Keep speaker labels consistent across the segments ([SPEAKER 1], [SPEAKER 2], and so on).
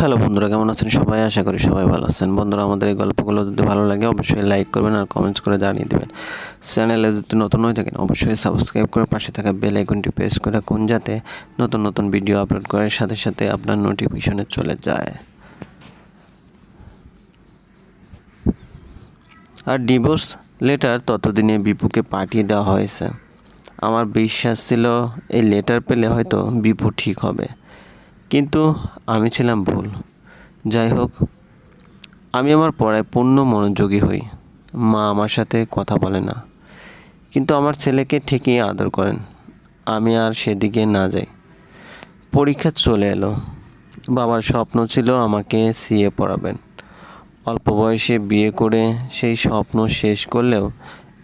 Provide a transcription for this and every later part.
[SPEAKER 1] Hello বন্ধুরা, কেমন আছেন? সবাই আশা করি সবাই ভালো আছেন। বন্ধুরা, আমাদের এই গল্পগুলো যদি ভালো লাগে, অবশ্যই লাইক করবেন আর কমেন্টস করে জানিয়ে দেবেন। চ্যানেলে যদি নতুন হয়ে থাকেন, অবশ্যই সাবস্ক্রাইব করে পাশে থাকা বেল আইকনটি প্রেস করে কোন যাতে নতুন নতুন ভিডিও আপলোড করার সাথে সাথে আপনার নোটিফিকেশনে চলে যায়। আর ডিভোর্স লেটার ততদিনে বিপুকে পাঠিয়ে দেওয়া হয়েছে। আমার বিশ্বাস ছিল, এই লেটার পেলে হয়তো বিপু ঠিক হবে। কিন্তু আমি ছিলাম ভুল। যাই হোক, আমি আমার পড়ায় পূর্ণ মনোযোগী হই। মা আমার সাথে কথা বলে না। কিন্তু আমার ছেলেকে ঠিকই আদর করেন। আমি আর সেদিকে না যাই। পরীক্ষা চলে এলো। বাবার স্বপ্ন ছিল আমাকে সিএ পড়াবেন। অল্প বয়সে বিয়ে করে সেই স্বপ্ন শেষ করলেও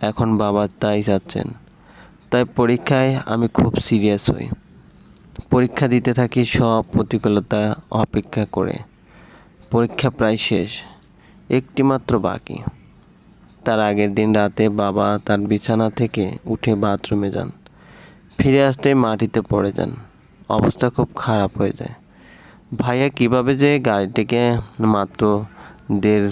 [SPEAKER 1] এখন বাবা তাই চাচ্ছেন। তাই পরীক্ষায় আমি খুব সিরিয়াস হই। পরীক্ষা দিতে থাকি সব প্রতিকূলতা অপেক্ষা করে। পরীক্ষা প্রায় শেষ, একটি মাত্র বাকি। তার আগের দিন রাতে বাবা তার বিছানা থেকে উঠে বাথরুমে যান। ফিরে আসতে মাটিতে পড়ে যান। অবস্থা খুব খারাপ হয়ে যায়। ভাইয়া কীভাবে যে গাড়িটিকে মাত্র দেড়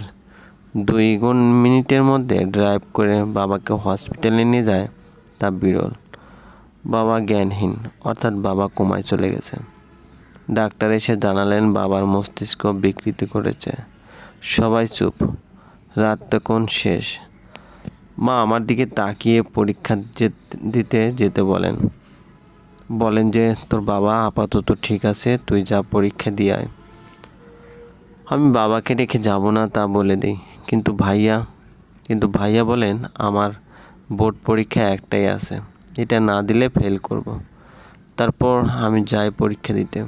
[SPEAKER 1] দুই গুণ মিনিটের মধ্যে ড্রাইভ করে বাবাকে হসপিটালে নিয়ে যায় তা বিরল। বাবা জ্ঞানহীন, অর্থাৎ বাবা কোমায় চলে গেছে। ডাক্তার এসে জানালেন বাবার মস্তিষ্ক বিকৃতি করেছে। সবাই চুপ, রাত তখন শেষ। মা আমার দিকে তাকিয়ে পরীক্ষা দিতে যেতে বলেন। বলেন যে, তোর বাবা আপাতত ঠিক আছে, তুই যা পরীক্ষা দিয়ে আয়। আমি বাবাকে রেখে যাব না তা বলে দিই। কিন্তু ভাইয়া কিন্তু ভাইয়া বলেন, আমার বোর্ড পরীক্ষা একটাই আছে। এটা না দিলে ফেল করব। তারপর আমি যাই পরীক্ষা দিতে।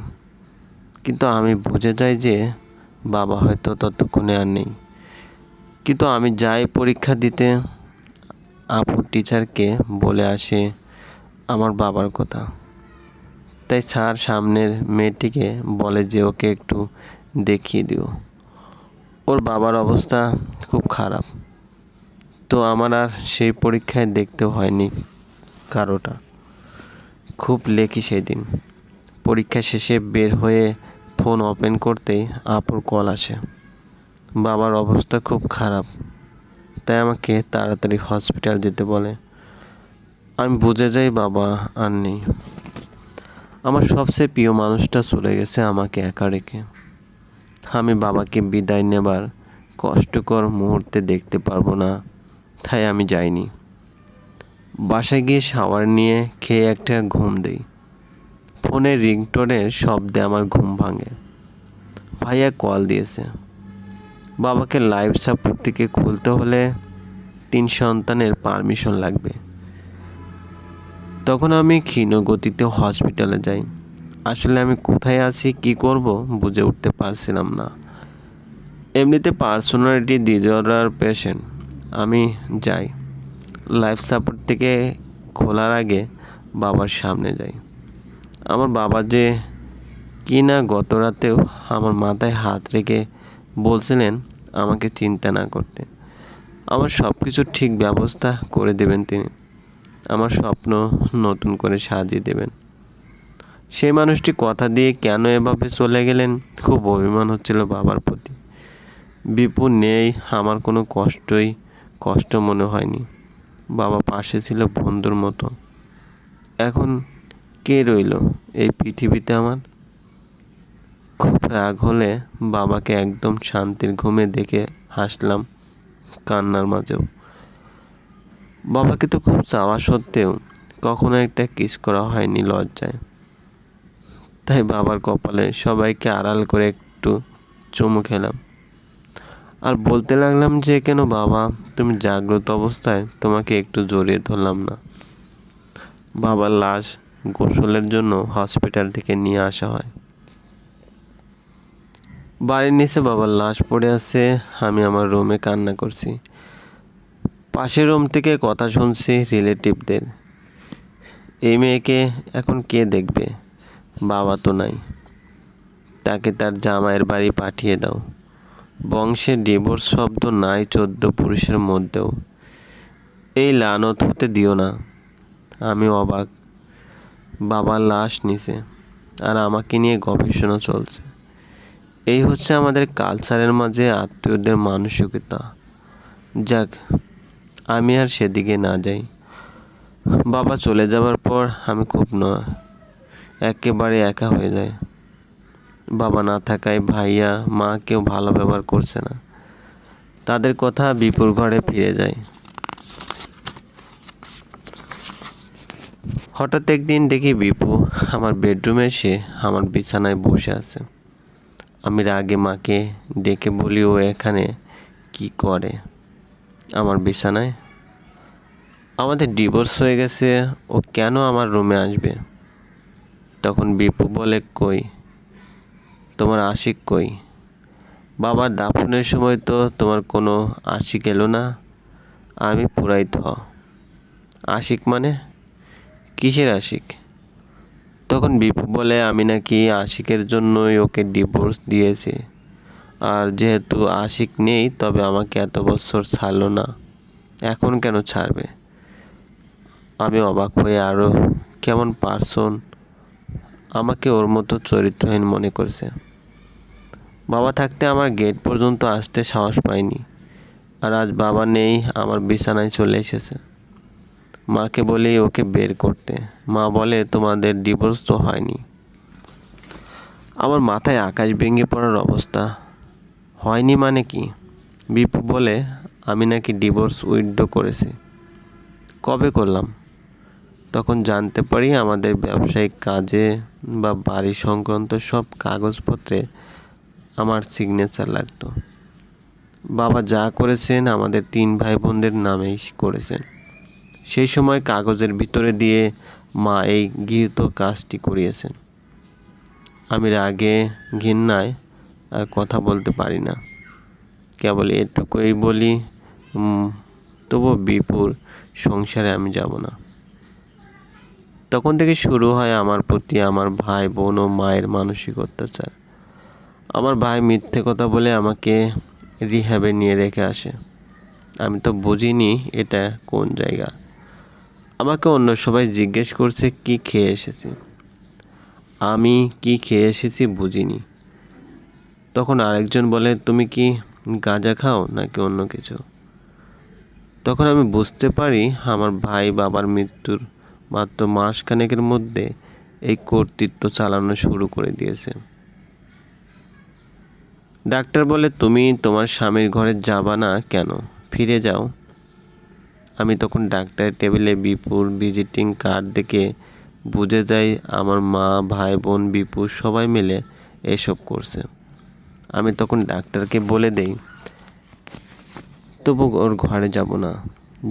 [SPEAKER 1] কিন্তু আমি বুঝে যাই যে বাবা হয়তো ততক্ষণে আর নেই। কিন্তু আমি যাই পরীক্ষা দিতে, আপু টিচারকে বলে আসে আমার বাবার কথা। তাই স্যার সামনের মেয়েটিকে বলে যে ওকে একটু দেখিয়ে দিও। ওর বাবার অবস্থা খুব খারাপ। তো আমার আর সেই পরীক্ষায় দেখতেও হয়নি। কারোটা। খুব লেখি সেই দিন পরীক্ষা শেষে বের হয়ে ফোন ওপেন করতেই আপুর কল আসে। বাবার অবস্থা খুব খারাপ। তাই আমাকে তাড়াতাড়ি হসপিটাল যেতে বলে। আমি বুঝে যাই বাবা আর নেই। আমার সবচেয়ে প্রিয় মানুষটা চলে গেছে আমাকে একা রেখে। আমি বাবাকে বিদায় নেবার কষ্টকর মুহূর্তে দেখতে পারব না, তাই আমি যাইনি। বাসায় গিয়ে শাওয়ার নিয়ে খেয়ে একটা ঘুম দেই। ফোনের রিংটোনের শব্দে আমার ঘুম ভাঙে। ভাইয়া কল দিয়েছে। বাবাকে লাইভ সাপোর্ট থেকে খুলতে হলে তিন সন্তানের পারমিশন লাগবে। তখন আমি ক্ষীণ গতিতে হসপিটালে যাই। আসলে আমি কোথায় আছি, কি করব বুঝে উঠতে পারছিলাম না। এমনিতে পার্সোনালিটি ডিজর্ডার পেশেন্ট। আমি যাই। লাইফ সাপোর্ট থেকে খোলার আগে বাবার সামনে যাই। আমার বাবা যে কি না গত রাতেও আমার মাথায় হাত রেখে বলছিলেন আমাকে চিন্তা না করতে। আমার সব কিছু ঠিক ব্যবস্থা করে দেবেন তিনি। আমার স্বপ্ন নতুন করে সাজিয়ে দেবেন। সেই মানুষটি কথা দিয়ে কেন এভাবে চলে গেলেন খুব অভিমান হচ্ছিল বাবার প্রতি। বিপু নেই, আমার কোনো কষ্টই, কষ্ট মনে হয়নি। বাবা পাশে ছিল বন্ধুর মতো। এখন কে রইল এই পৃথিবীতে আমার? খুব রাগ হলে বাবাকে একদম শান্তির ঘুমে দেখে হাসলাম কান্নার মাঝেও। বাবাকে তো খুব চাওয়া সত্ত্বেও কখনো একটা কিস করা হয়নি লজ্জায়। তাই বাবার কপালে সবাইকে আড়াল করে একটু চুমু খেলাম। আর বলতে লাগলাম যে, কেন বাবা? তুমি জাগ্রত অবস্থায় তোমাকে একটু জড়িয়ে ধরলাম না। বাবার লাশ গোসলের জন্য হসপিটাল থেকে নিয়ে আসা হয়। বাড়ির নিচে বাবার লাশ পড়ে আছে, আমি আমার রুমে কান্না করছি। পাশের রুম থেকে কথা শুনছি রিলেটিভদের। এই মেয়েকে এখন কে দেখবে? বাবা তো নাই। তাকে তার জামাইয়ের বাড়ি পাঠিয়ে দাও। বংশে ডিভোর্স শব্দ নাই চোদ্দ পুরুষের মধ্যেও। এই লানত হতে দিও না। আমি অবাক। বাবার লাশ নিছে আর আমাকে নিয়ে গবেষণা চলছে। এই হচ্ছে আমাদের কালচারের মাঝে আত্মীয়দের মানসিকতা। যাক, আমি আর সেদিকে না যাই। বাবা চলে যাওয়ার পর আমি খুব নয়। একেবারে একা হয়ে যায় বাবা না থাকায় ভাইয়া, মা কেউ ভালো ব্যবহার করছে না। তাদের কথা বিপুর ঘরে ফিরে যায়। হঠাৎ একদিন দেখি বিপু আমার বেডরুমে এসে আমার বিছানায় বসে আছে। আমি রাগে মাকে ডেকে বলি, ও এখানে কি করে? আমার বিছানায়, আমাদের ডিভোর্স হয়ে গেছে, ও কেন আমার রুমে আসবে? তখন বিপু বলে, কই? তোমার আশিক কই? বাবার দাফনের সময় তো তোমার কোনো আশিক এলো না। আমি পুরাই থ। আশিক মানে? কিসের আশিক? তখন বিপু বলে, আমি নাকি আশিকের জন্যই ওকে ডিভোর্স দিয়েছি। আর যেহেতু আশিক নেই, তবে আমাকে এত বছর ছাড়লো না। এখন কেন ছাড়বে? আমি অবাক হয়ে আরও কেমন পার্সন আমাকে ওর মতো চরিত্রহীন মনে করছে। বাবা থাকতে আমার গেট পর্যন্ত আসতে সাহস পাইনি, আর আজ বাবা নেই, আমার বিছানায় চলে এসেছে। মাকে বলি ওকে বের করতে। মা বলে, তোমাদের ডিভোর্স তো হয়নি। আমার মাথায় আকাশ ভেঙে পড়ার অবস্থা। হয়নি মানে কি? বিপু বলে, আমি নাকি ডিভোর্স উইথড্র করেছি। কবে করলাম? তখন জানতে পারি আমাদের ব্যবসায়িক কাজে বা বাড়ি সংক্রান্ত সব কাগজপত্রে আমার সিগনেচার লাগতো। বাবা যা করেছেন আমাদের তিন ভাই বোনদের নামেই করেছেন। সেই সময় কাগজের ভিতরে দিয়ে মা এই গৃহীত কাজটি করিয়েছেন। আমি রাগে, ঘৃণায় আর কথা বলতে পারি না। কেবল এটুকুই বলি তবু বিপুর সংসারে আমি যাব না। তখন থেকে শুরু হয় আমার প্রতি আমার ভাই, বোন ও মায়ের মানসিক অত্যাচার। আমার ভাই মিথ্যে কথা বলে আমাকে রিহ্যাবে নিয়ে রেখে আসে। আমি তো বুঝিনি এটা কোন জায়গা। আমাকে অন্য সবাই জিজ্ঞেস করছে, কি খেয়ে এসেছি? আমি কি খেয়ে এসেছি বুঝিনি। তখন আরেকজন বলে, তুমি কি গাঁজা খাও নাকি অন্য কিছু? তখন আমি বুঝতে পারি আমার ভাই বাবার মৃত্যুর মাত্র মাসখানেকের মধ্যে এই কর্তৃত্ব চালানো শুরু করে দিয়েছে। ডাক্তার বলে, তুমি তোমার স্বামীর ঘরে যাবা না কেন? ফিরে যাও। আমি তখন ডাক্তারের টেবিলে বিপুর ভিজিটিং কার্ড দেখে বুঝে যাই, আমার মা, ভাই, বোন, বিপু সবাই মিলে এসব করছে। আমি তখন ডাক্তারকে বলে দেই, তবু ওর ঘরে যাব না।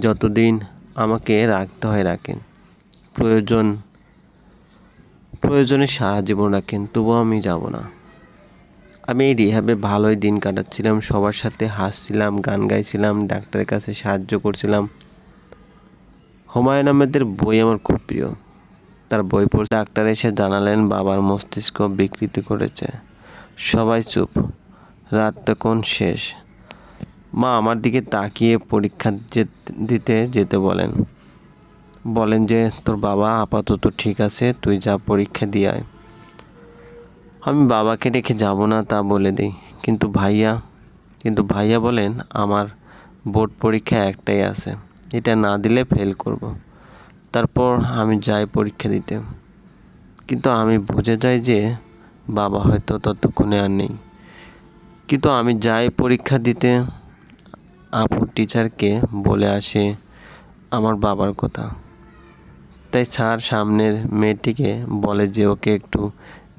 [SPEAKER 1] যতদিন আমাকে রাখতে হয় রাখেন। প্রয়োজন, প্রয়োজনে সারা জীবন রাখেন তবু আমি যাব না। আমি এই রিহাবে ভালোই দিন কাটাচ্ছিলাম, সবার সাথে হাসছিলাম, গান গাইছিলাম, ডাক্তারের কাছে সাহায্য করছিলাম। হুমায়ুন আহমেদের বই আমার খুব প্রিয়। তার বই পড়ে ডাক্তার এসে জানালেন, বাবার মস্তিষ্ক বিকৃতি করেছে। সবাই চুপ, রাত তখন শেষ। মা আমার দিকে তাকিয়ে পরীক্ষা দিতে যেতে বলেন। বলেন যে, তোর বাবা আপাতত ঠিক আছে, তুই যা পরীক্ষা দিয়ে আয়। আমি বাবাকে রেখে যাব না তা বলে দিই। কিন্তু ভাইয়া কিন্তু ভাইয়া বলেন, আমার বোর্ড পরীক্ষা একটাই আছে। এটা না দিলে ফেল করব। তারপর আমি যাই পরীক্ষা দিতে। কিন্তু আমি বুঝে যাই যে, বাবা হয়তো ততক্ষণে আর নেই। কিন্তু আমি যাই পরীক্ষা দিতে, আপু টিচারকে বলে আসে আমার বাবার কথা। তাই স্যার সামনের মেয়েটিকে বলে যে ওকে একটু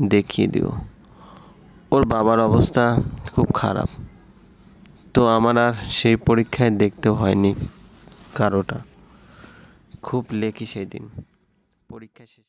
[SPEAKER 1] দেখিয়ে দিও। ওর বাবার অবস্থা খুব খারাপ। তো আমার আর সেই পরীক্ষায় দেখতে হয়নি কারোটা। খুব লেখি সেই দিন। পরীক্ষা শেষ